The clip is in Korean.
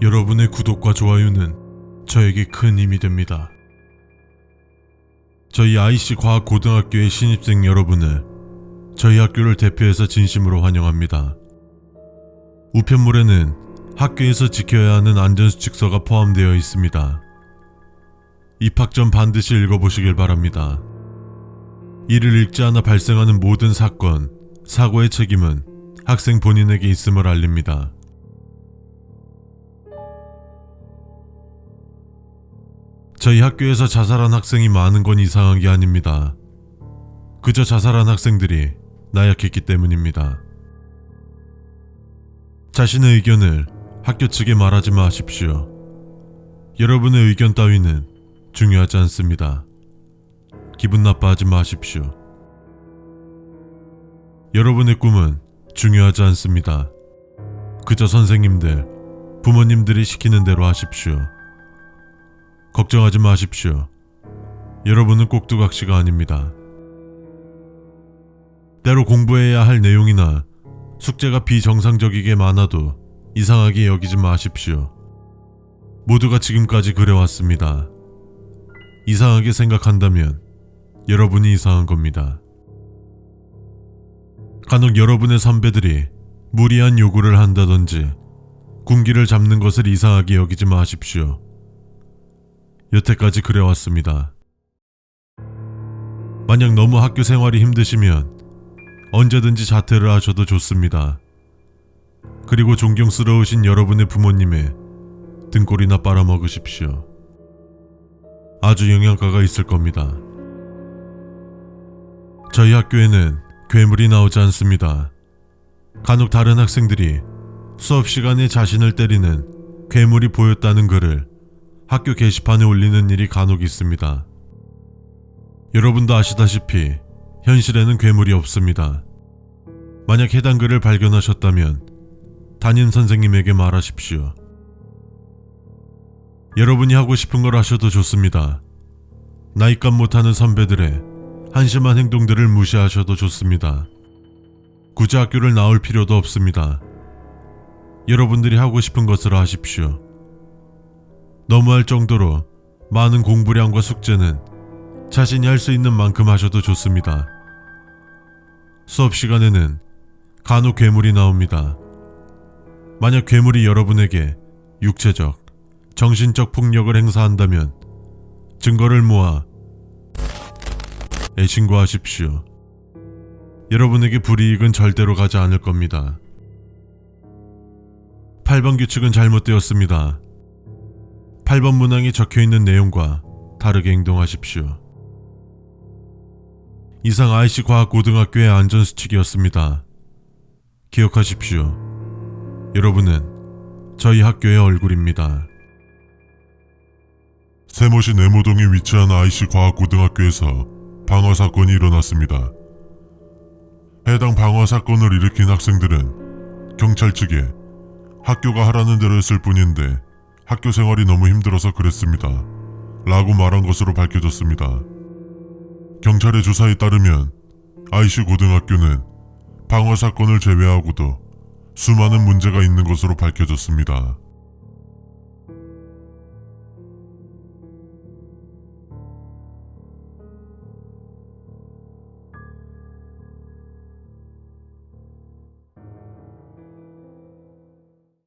여러분의 구독과 좋아요는 저에게 큰 힘이 됩니다. 저희 IC 과학 고등학교의 신입생 여러분을 저희 학교를 대표해서 진심으로 환영합니다. 우편물에는 학교에서 지켜야 하는 안전수칙서가 포함되어 있습니다. 입학 전 반드시 읽어보시길 바랍니다. 이를 읽지 않아 발생하는 모든 사건, 사고의 책임은 학생 본인에게 있음을 알립니다. 저희 학교에서 자살한 학생이 많은 건 이상한 게 아닙니다. 그저 자살한 학생들이 나약했기 때문입니다. 자신의 의견을 학교 측에 말하지 마십시오. 여러분의 의견 따위는 중요하지 않습니다. 기분 나빠하지 마십시오. 여러분의 꿈은 중요하지 않습니다. 그저 선생님들, 부모님들이 시키는 대로 하십시오. 걱정하지 마십시오. 여러분은 꼭두각시가 아닙니다. 때로 공부해야 할 내용이나 숙제가 비정상적이게 많아도 이상하게 여기지 마십시오. 모두가 지금까지 그래왔습니다. 이상하게 생각한다면 여러분이 이상한 겁니다. 간혹 여러분의 선배들이 무리한 요구를 한다든지 군기를 잡는 것을 이상하게 여기지 마십시오. 여태까지 그래왔습니다. 만약 너무 학교 생활이 힘드시면 언제든지 자퇴를 하셔도 좋습니다. 그리고 존경스러우신 여러분의 부모님의 등골이나 빨아먹으십시오. 아주 영양가가 있을 겁니다. 저희 학교에는 괴물이 나오지 않습니다. 간혹 다른 학생들이 수업 시간에 자신을 때리는 괴물이 보였다는 글을 학교 게시판에 올리는 일이 간혹 있습니다. 여러분도 아시다시피 현실에는 괴물이 없습니다. 만약 해당 글을 발견하셨다면 담임 선생님에게 말하십시오. 여러분이 하고 싶은 걸 하셔도 좋습니다. 나이값 못하는 선배들의 한심한 행동들을 무시하셔도 좋습니다. 굳이 학교를 나올 필요도 없습니다. 여러분들이 하고 싶은 것을 하십시오. 너무할 정도로 많은 공부량과 숙제는 자신이 할 수 있는 만큼 하셔도 좋습니다. 수업 시간에는 간혹 괴물이 나옵니다. 만약 괴물이 여러분에게 육체적, 정신적 폭력을 행사한다면 증거를 모아 에 신고하십시오. 여러분에게 불이익은 절대로 가지 않을 겁니다. 8번 규칙은 잘못되었습니다. 8번 문항에 적혀 있는 내용과 다르게 행동하십시오. 이상 IC 과학고등학교의 안전수칙이었습니다. 기억하십시오. 여러분은 저희 학교의 얼굴입니다. 세모시 네모동에 위치한 IC 과학고등학교에서 방화 사건이 일어났습니다. 해당 방화 사건을 일으킨 학생들은 경찰 측에 학교가 하라는 대로 했을 뿐인데 학교 생활이 너무 힘들어서 그랬습니다. 라고 말한 것으로 밝혀졌습니다. 경찰의 조사에 따르면 IC 고등학교는 방화 사건을 제외하고도 수많은 문제가 있는 것으로 밝혀졌습니다.